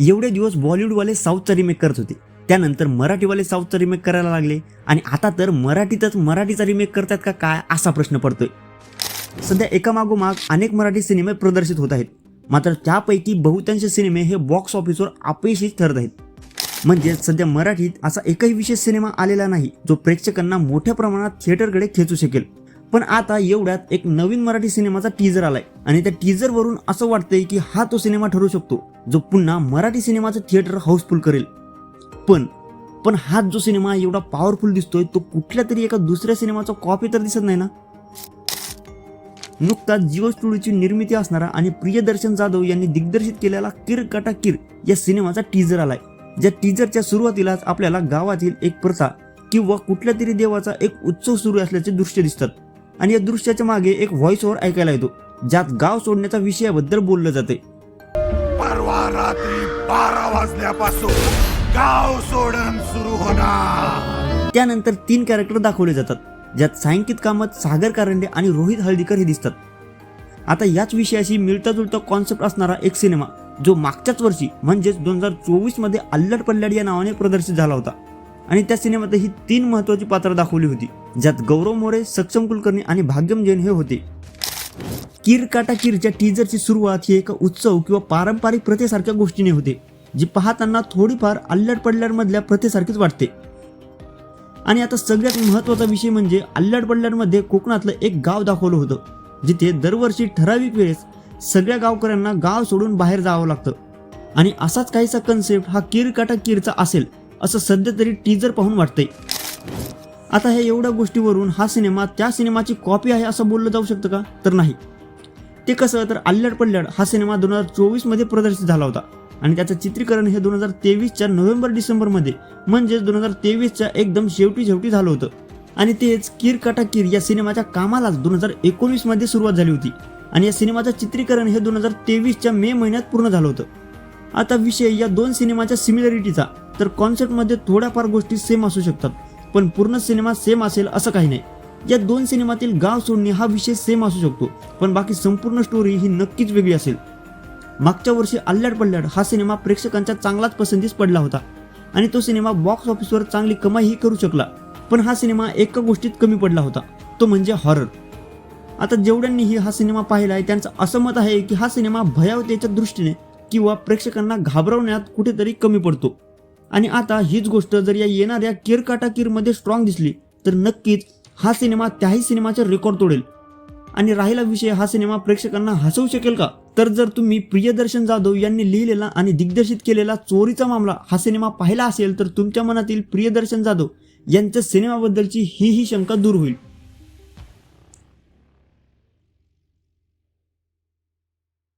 एवढे दिवस बॉलिवूडवाले साऊथचा रिमेक करत होते. त्यानंतर मराठीवाले साऊथचा रिमेक करायला लागले. आणि आता तर मराठीतच मराठीचा रिमेक करतात का काय असा प्रश्न पडतोय. सध्या एकामागोमाग अनेक मराठी सिनेमे प्रदर्शित होत आहेत. मात्र त्यापैकी बहुतांश सिनेमे हे बॉक्स ऑफिसवर अपयशी ठरत आहेत. म्हणजे सध्या मराठीत असा एकही विशेष सिनेमा आलेला नाही जो प्रेक्षकांना मोठ्या प्रमाणात थिएटरकडे खेचू शकेल. पण आता एवढ्यात एक नवीन मराठी सिनेमाचा टीजर आलाय. आणि त्या टीझरवरून असं वाटतंय की हा तो सिनेमा ठरू शकतो जो पुन्हा मराठी सिनेमाचं थिएटर हाऊसफुल करेल. पण पण हा जो सिनेमा एवढा पॉवरफुल दिसतोय तो कुठल्या तरी एका दुसऱ्या सिनेमाचा कॉपी तर दिसत नाही ना? नुकताच जिओ स्टुडिओची निर्मिती असणारा आणि प्रियदर्शन जाधव यांनी दिग्दर्शित केलेला किर काटा किर या सिनेमाचा टीजर आलाय. ज्या टीजरच्या सुरुवातीलाच आपल्याला गावातील एक प्रथा किंवा कुठल्या तरी देवाचा एक उत्सव सुरू असल्याचे दृश्य दिसतात. आणि या दृश्याच्या मागे एक व्हॉइस ओव्हर ऐकायला येतो. ज्यात गाव सोडण्याच्या विषयाबद्दल बोललं जाते. परवा रात्री बारा वाजल्यापासून गाव सोडण सुरू होणार. त्यानंतर तीन कॅरेक्टर दाखवले जातात ज्यात सांकित कामत सागर कारंडे आणि रोहित हळदीकर हे दिसतात. आता याच विषयाशी मिळता जुळता कॉन्सेप्ट असणारा एक सिनेमा जो मागच्याच वर्षी म्हणजेच दोन हजार चोवीसमध्ये अल्लड पल्लड या नावाने प्रदर्शित झाला होता. आणि त्या सिनेमात ही तीन महत्वाची पात्र दाखवली होती ज्यात गौरव मोरे सक्षम कुलकर्णी आणि भाग्यम जैन हे होते. किर काटाकीरच्या टीजरची सुरुवात ही एका उत्सव किंवा पारंपरिक प्रथेसारख्या गोष्टीने होते जी पाहताना थोडीफार अल्लड पडल्यामधल्या प्रथेसारखीच वाटते. आणि आता सगळ्यात महत्त्वाचा विषय म्हणजे अल्लड पडल्यामध्ये कोकणातलं एक गाव दाखवलं होतं जिथे दरवर्षी ठराविक वेळेस सगळ्या गावकऱ्यांना गाव सोडून बाहेर जावं लागतं. आणि असाच काहीसा कन्सेप्ट हा किर काटा किरचा असेल असं सध्या तरी टीजर पाहून वाटतंय. आता ह्या एवढ्या गोष्टीवरून हा सिनेमा त्या सिनेमाची कॉपी आहे असं बोललं जाऊ शकतं का? तर नाही. ते कसं तर अल्लड पल्लड हा सिनेमा दोन हजार चोवीसमध्ये प्रदर्शित झाला होता. आणि त्याचं चित्रीकरण हे दोन हजार तेवीसच्या नोव्हेंबर डिसेंबरमध्ये म्हणजेच दोन हजार तेवीसच्या एकदम शेवटी शेवटी झालं होतं. आणि तेच किर काटा किर या सिनेमाच्या कामालाच दोन हजार एकोणीसमध्ये सुरुवात झाली होती. आणि या सिनेमाचं चित्रीकरण हे दोन हजार तेवीसच्या मे महिन्यात पूर्ण झालं होतं. आता विषय या दोन सिनेमाच्या सिमिलॅरिटीचा तर कॉन्सेप्टमध्ये थोड्याफार गोष्टी सेम असू शकतात पण पूर्ण सिनेमा सेम असेल असं काही नाही. या दोन सिनेमातील गाव सोडणे हा विषय सेम असू शकतो पण बाकी संपूर्ण स्टोरी ही नक्कीच वेगळी असेल. मागच्या वर्षी अल्लाड पल्लाड हा सिनेमा प्रेक्षकांच्या चांगलाच पसंतीस पडला होता आणि तो सिनेमा बॉक्स ऑफिसवर चांगली कमाईही करू शकला पण हा सिनेमा एका गोष्टीत कमी पडला होता तो म्हणजे हॉरर आता जेवढ्यांनीही हा सिनेमा पाहिला आहे त्यांचं असं मत आहे की हा सिनेमा भयावतेच्या दृष्टीने किंवा प्रेक्षकांना घाबरवण्यात कुठेतरी कमी पडतो. आणि आता हीच गोष्ट जर या येणाऱ्या किरकाटा किरमध्ये स्ट्रॉंग दिसली तर नक्कीच हा सिनेमा त्याही सिनेमाचे रेकॉर्ड तोडेल. आणि राहिला विषय हा सिनेमा प्रेक्षकांना हसवू शकेल का? तर जर तुम्ही प्रियदर्शन जाधव यांनी लिहिलेला आणि दिग्दर्शित केलेला चोरीचा मामला हा सिनेमा पाहिला असेल तर तुमच्या मनातील प्रियदर्शन जाधव यांच्या सिनेमाबद्दलची ही ही शंका दूर होईल.